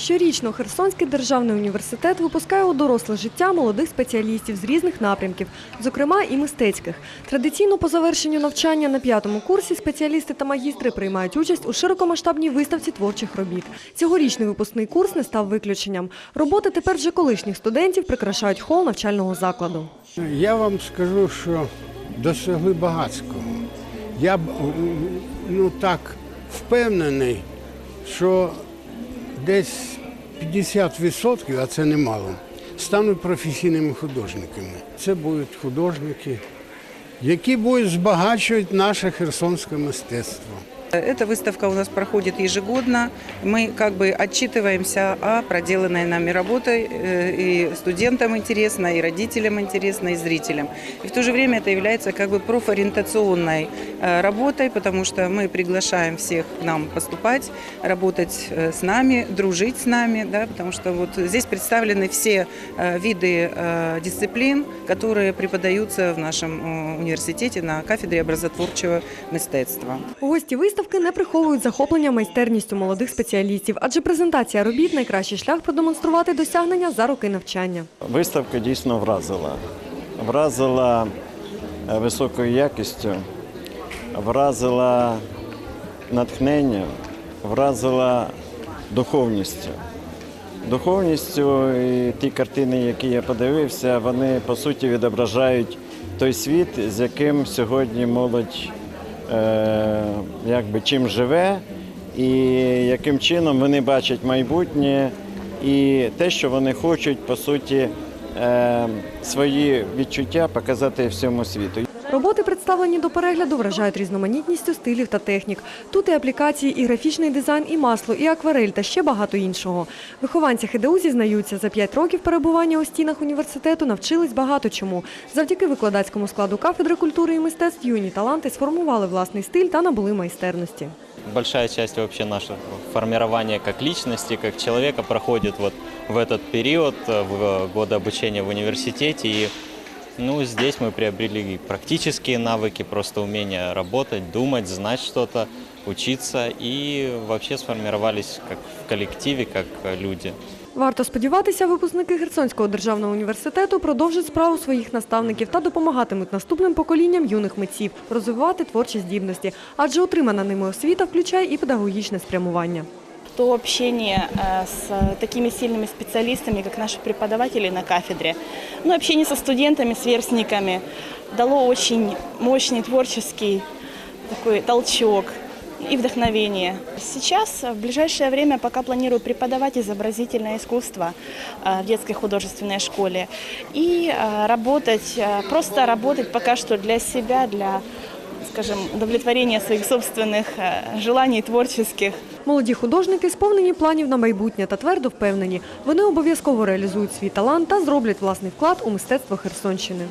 Щорічно Херсонський державний університет випускає у доросле життя молодих спеціалістів з різних напрямків, зокрема і мистецьких. Традиційно по завершенню навчання на п'ятому курсі спеціалісти та магістри приймають участь у широкомасштабній виставці творчих робіт. Цьогорічний випускний курс не став виключенням. Роботи тепер вже колишніх студентів прикрашають хол навчального закладу. Я вам скажу, що досягли багатського. Я ну так впевнений, що десь 50%, а це немало, стануть професійними художниками. Це будуть художники, які будуть збагачувати наше херсонське мистецтво. Эта выставка у нас проходит ежегодно. Мы как бы отчитываемся о проделанной нами работой. э, И студентам интересно, и родителям интересно, и зрителям. И в то же время это является как бы профориентационной э, работой, потому что мы приглашаем всех к нам поступать, работать э, с нами, дружить с нами, да, потому что вот здесь представлены все виды дисциплин, которые преподаются в нашем университете на кафедре образотворчего мистецтва. Гості виставки не приховують захоплення майстерністю молодих спеціалістів, адже презентація робіт найкращий шлях продемонструвати досягнення за роки навчання. Виставка дійсно вразила. Вразила е, високою якістю, вразила натхненням, вразила духовністю. Духовністю і ті картини, які я подивився, вони по суті відображають той світ, з яким сьогодні молодь е, якби чим живе, і яким чином вони бачать майбутнє, і те, що вони хочуть, по суті, е, свої відчуття показати всьому світу. Роботи, представлені до перегляду, вражають різноманітністю стилів та технік. Тут і аплікації, і графічний дизайн, і масло, і акварель та ще багато іншого. Вихованці ХДУ зізнаються, за п'ять років перебування у стінах університету навчились багато чому. Завдяки викладацькому складу кафедри культури і мистецтв юні таланти сформували власний стиль та набули майстерності. большая часть вообще нашего формирования как личности, как человека проходит вот в этот период, э, в годы обучения в университете. И ну, здесь мы приобрели и практические навыки, просто умение работать, думать, знать что-то, учиться и вообще сформировались как в коллективе, как э, люди. Варто сподіватися, випускники Херсонського державного університету продовжать справу своїх наставників та допомагатимуть наступним поколінням юних митців розвивати творчі здібності, адже отримана ними освіта включає і педагогічне спрямування. то общение э, с такими сильными специалистами, как наши преподаватели на кафедре, ну, общение со студентами, сверстниками дало очень мощный творческий такой толчок и вдохновение. Сейчас, в ближайшее время, пока планирую преподавать изобразительное искусство э, в детской художественной школе и э, работать, э, просто работать пока что для себя, для, скажем, удовлетворение своих собственных э, желаний творческих. Молоді художники сповнені планів на майбутнє та твердо впевнені, вони обов'язково реалізують свій талант та зроблять власний вклад у мистецтво Херсонщини.